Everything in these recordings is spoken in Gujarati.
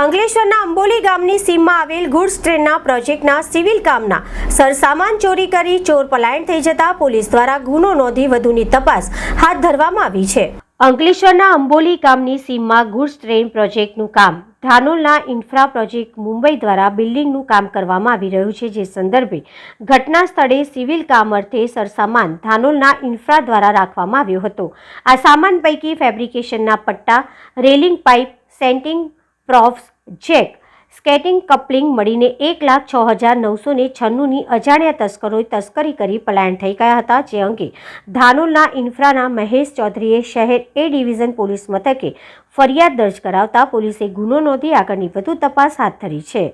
અંકલેશ્વરના અંબોલી ગામની સીમમાં આવેલ ગુડ્સ ટ્રેનના પ્રોજેક્ટના સિવિલ કામના સરસામાન ચોરી કરી ચોર પલાયન થઈ જતા પોલીસ દ્વારા ગુનો નોંધી વધુની તપાસ હાથ ધરવામાં આવી છે. અંકલેશ્વરના અંબોલી ગામની સીમમાં ગુડ્સ ટ્રેન પ્રોજેક્ટનું કામ ધાનોલના ઇન્ફ્રા પ્રોજેક્ટ મુંબઈ દ્વારા બિલ્ડિંગનું કામ કરવામાં આવી રહ્યું છે, જે સંદર્ભે ઘટના સ્થળે સિવિલ કામ અર્થે સરસામાન ધાનોલના ઇન્ફ્રા દ્વારા રાખવામાં આવ્યો હતો. આ સામાન પૈકી ફેબ્રિકેશનના પટ્ટા, railing pipe, centring props jack. Skating coupling મળીને એક લાખ છ હજાર નવસો ને છન્નુંની અજાણ્યા તસ્કરોએ તસ્કરી કરી પલાયન થઈ ગયા હતા, જે અંગે ધાનોલના ઇન્ફ્રાના મહેશ ચૌધરીએ શહેર એ ડિવિઝન પોલીસ મથકે ફરિયાદ દર્જ કરાવતા પોલીસે ગુનો નોંધી આગળની વધુ તપાસ હાથ ધરી છે.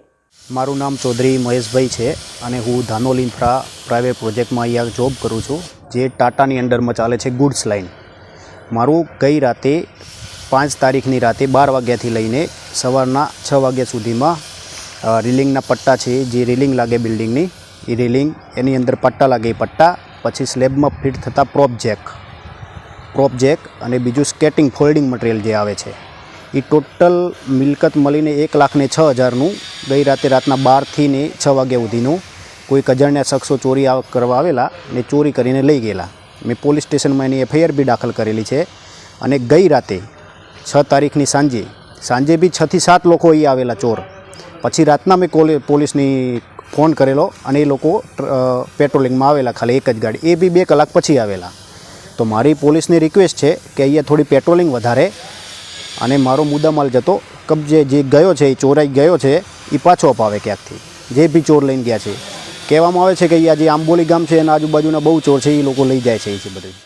મારું નામ ચૌધરી મહેશભાઈ છે અને હું ધાનોલ ઇન્ફ્રા પ્રાઇવેટ પ્રોજેક્ટમાં અહીંયા જોબ કરું છું, જે ટાટાની અંડરમાં ચાલે છે ગુડ્સ લાઇન. મારું ગઈ રાતે પાંચ તારીખની રાતે બાર વાગ્યાથી લઈને સવારના છ વાગ્યા સુધીમાં રિલિંગના પટ્ટા છે, જે રિલિંગ લાગે બિલ્ડિંગની. એ રિલિંગ, એની અંદર પટ્ટા લાગે એ પટ્ટા, પછી સ્લેબમાં ફિટ થતા પ્રોપ જેક. પ્રોપ જેક અને બીજું સ્કેટિંગ ફોલ્ડિંગ મટીરિયલ જે આવે છે. એ ટોટલ મિલકત મળીને એક લાખને છ હજારનું, ગઈ રાતે રાતના બારથી ને છ વાગ્યા સુધીનું. કોઈક અજાણ્યા શખ્સો ચોરી કરવા આવેલા ને ચોરી કરીને લઈ ગયેલા. મેં પોલીસ સ્ટેશનમાં એની એફઆઈઆર બી દાખલ કરેલી છે. અને ગઈ રાતે, છ તારીખની સાંજે સાંજે બી છથી સાત લોકો અહીં આવેલા ચોર. પછી રાતના મેં કોલે પોલીસની ફોન કરેલો અને એ લોકો પેટ્રોલિંગમાં આવેલા, ખાલી એક જ ગાડી. એ બી બે કલાક પછી આવેલા. તો મારી પોલીસની રિક્વેસ્ટ છે કે અહીંયા થોડી પેટ્રોલિંગ વધારે અને મારો મુદ્દામાલ જતો કબજે જે ગયો છે, એ ચોરાઈ ગયો છે, એ પાછો અપાવે ક્યાંકથી. જે બી ચોર લઈને ગયા છે. કહેવામાં આવે છે કે અહીંયા જે આંબોલી ગામ છે, એના આજુબાજુના બહુ ચોર છે, એ લોકો લઈ જાય છે, એ બધું.